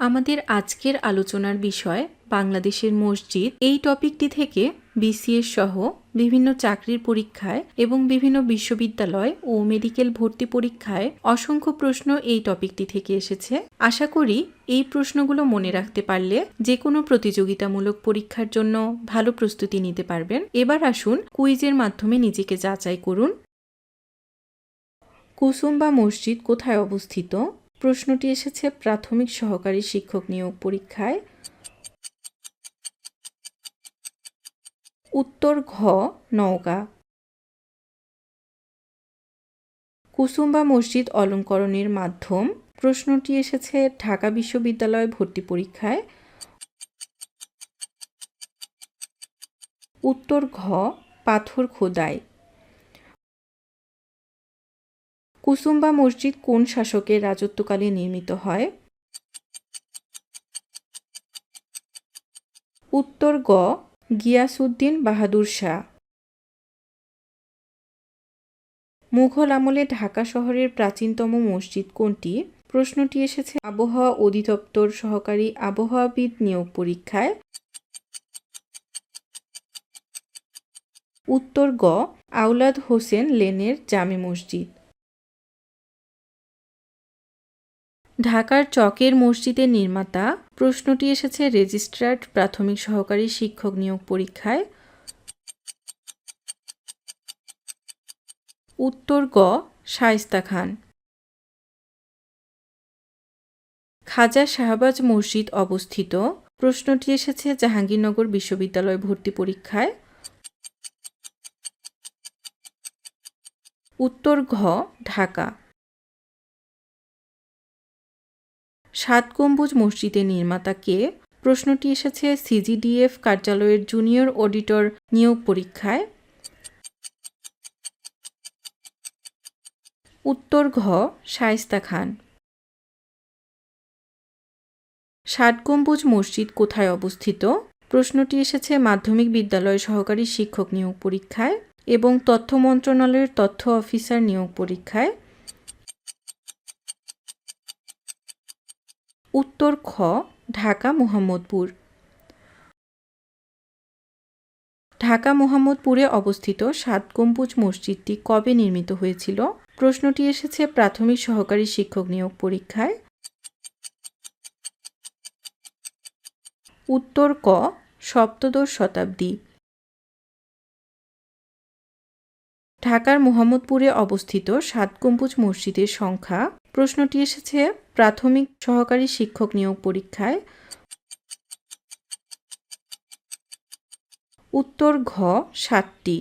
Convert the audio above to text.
আমাদের আজকের আলোচনার বিষয় বাংলাদেশের মসজিদ। এই টপিকটি থেকে বিসিএস সহ বিভিন্ন চাকরির পরীক্ষায় এবং বিভিন্ন বিশ্ববিদ্যালয় ও মেডিকেল ভর্তি পরীক্ষায় অসংখ্য প্রশ্ন এই টপিকটি থেকে এসেছে। আশা করি এই প্রশ্নগুলো মনে রাখতে পারলে যে কোনো প্রতিযোগিতামূলক পরীক্ষার জন্য ভালো প্রস্তুতি নিতে পারবেন। এবার আসুন কুইজের মাধ্যমে নিজেকে যাচাই করুন। কুসুম্বা মসজিদ কোথায় অবস্থিত? প্রশ্নটি এসেছে প্রাথমিক সহকারী শিক্ষক নিয়োগ পরীক্ষায়। উত্তর ঘ, নওগাঁ। কুসুম্বা মসজিদ অলঙ্করণের মাধ্যম। প্রশ্নটি এসেছে ঢাকা বিশ্ববিদ্যালয় ভর্তি পরীক্ষায়। উত্তর ঘ, পাথর খোদাই। কুসুম্বা মসজিদ কোন শাসকের রাজত্বকালে নির্মিত হয়? উত্তর গ, গিয়াসউদ্দিন বাহাদুর শাহ। মুঘল আমলে ঢাকা শহরের প্রাচীনতম মসজিদ কোনটি? প্রশ্নটি এসেছে আবহাওয়া অধিদপ্তর সহকারী আবহাওয়াবিদ নিয়োগ পরীক্ষায়। উত্তর গ, আওলাদ হোসেন লেনের জামে মসজিদ। ঢাকার চকের মসজিদের নির্মাতা, প্রশ্নটি এসেছে রেজিস্ট্রার্ড প্রাথমিক সহকারী শিক্ষক নিয়োগ পরীক্ষায়। উত্তর গ, শায়েস্তা খান। খাজা শাহবাজ মসজিদ অবস্থিত, প্রশ্নটি এসেছে জাহাঙ্গীরনগর বিশ্ববিদ্যালয় ভর্তি পরীক্ষায়। উত্তর ঘ, ঢাকা। সাত গম্বুজ মসজিদের নির্মাতা কে প্রশ্নটি এসেছে সিজিডিএফ কার্যালয়ের জুনিয়র অডিটর নিয়োগ পরীক্ষায়। উত্তর ঘ, শায়েস্তা খান। ষাট গম্বুজ মসজিদ কোথায় অবস্থিত? প্রশ্নটি এসেছে মাধ্যমিক বিদ্যালয় সহকারী শিক্ষক নিয়োগ পরীক্ষায় এবং তথ্য মন্ত্রণালয়ের তথ্য অফিসার নিয়োগ পরীক্ষায়। উত্তর খ, ঢাকা, মোহাম্মদপুর। ঢাকা, মোহাম্মদপুরে অবস্থিত সাত গম্বুজ মসজিদটি কবে নির্মিত হয়েছিল? প্রশ্নটি এসেছে প্রাথমিক সহকারী শিক্ষক নিয়োগ পরীক্ষায়। উত্তর ক, সপ্তদশ শতাব্দী। ঢাকার মোহাম্মদপুরে অবস্থিত সাত গম্বুজ মসজিদের সংখ্যা, প্রশ্নটি এসেছে প্রাথমিক সহকারী শিক্ষক নিয়োগ পরীক্ষায়। উত্তর ঘ, সাতটি।